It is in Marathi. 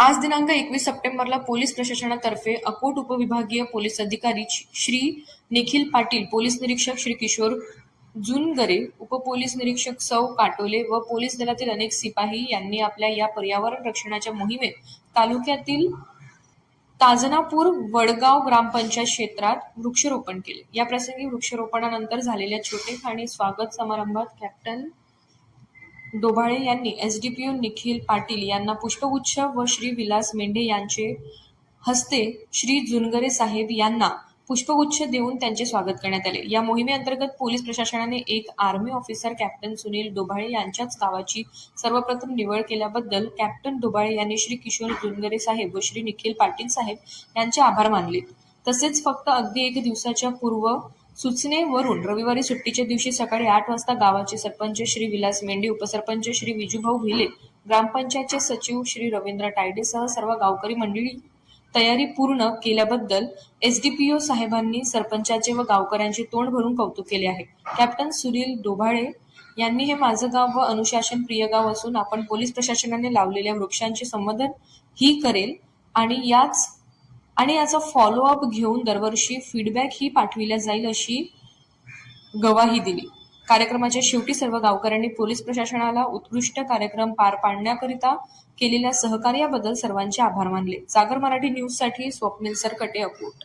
आज दिनांक एकवीस सप्टेंबरला पोलीस प्रशासनातर्फे अकोट उपविभागीय पोलीस अधिकारी श्री निखिल पाटील पोलीस निरीक्षक श्री किशोर जुनगरे उपपोलीस निरीक्षक सौ काटोले व पोलीस दलातील अनेक सिपाही यांनी आपल्या या पर्यावरण रक्षणाच्या मोहिमेत तालुक्यातील ताजनापूर वडगाव ग्रामपंचायत क्षेत्रात वृक्षारोपण केले. या प्रसंगी वृक्षारोपणानंतर झालेल्या छोटेखाणी स्वागत समारंभात कॅप्टन डोभाळे यांनी एसडीपीओ निखिल पाटील यांना पुष्पगुच्छ व श्री विलास मेंढे यांचे हस्ते श्री जुनगरे साहेब यांना पुष्पगुच्छ देऊन त्यांचे स्वागत करण्यात आले. या मोहिमेअंतर्गत पोलीस प्रशासनाने एक army officer captain Sunil Dobhale यांच्याच गावाची सर्वप्रथम निवड केल्याबद्दल कॅप्टन डोभाळे यांनी श्री किशोर जुनगरे साहेब व श्री निखिल पाटील साहेब यांचे आभार मानले. तसेच फक्त अगदी एक दिवसाच्या पूर्व सूचनेवरून रविवारी सुट्टीच्या दिवशी सकाळी आठ वाजता गावाचे सरपंच श्री विलास मेंढे उपसरपंच श्री विजूभाऊ भिले ग्रामपंचायतचे सचिव श्री रवींद्र टायडेसह सर्व गावकरी मंडळी तयारी पूर्ण केल्याबद्दल एसडीपीओ साहेबांनी सरपंचाचे व गावकऱ्यांचे तोंड भरून कौतुक केले आहे. कॅप्टन सुनील डोभाळे यांनी हे माझं गाव व अनुशासन प्रिय गाव असून आपण पोलीस प्रशासनाने लावलेल्या वृक्षांचे संवर्धन ही करेल आणि याच आणि याचा फॉलोअप घेऊन दरवर्षी फीडबॅक ही पाठविल्या जाईल अशी गवाही दिली. कार्यक्रमाच्या शेवटी सर्व गावकऱ्यांनी पोलीस प्रशासनाला उत्कृष्ट कार्यक्रम पार पाडण्याकरिता केलेल्या सहकार्याबद्दल सर्वांचे आभार मानले. जागर मराठी न्यूजसाठी स्वप्नील सरकटे अकोट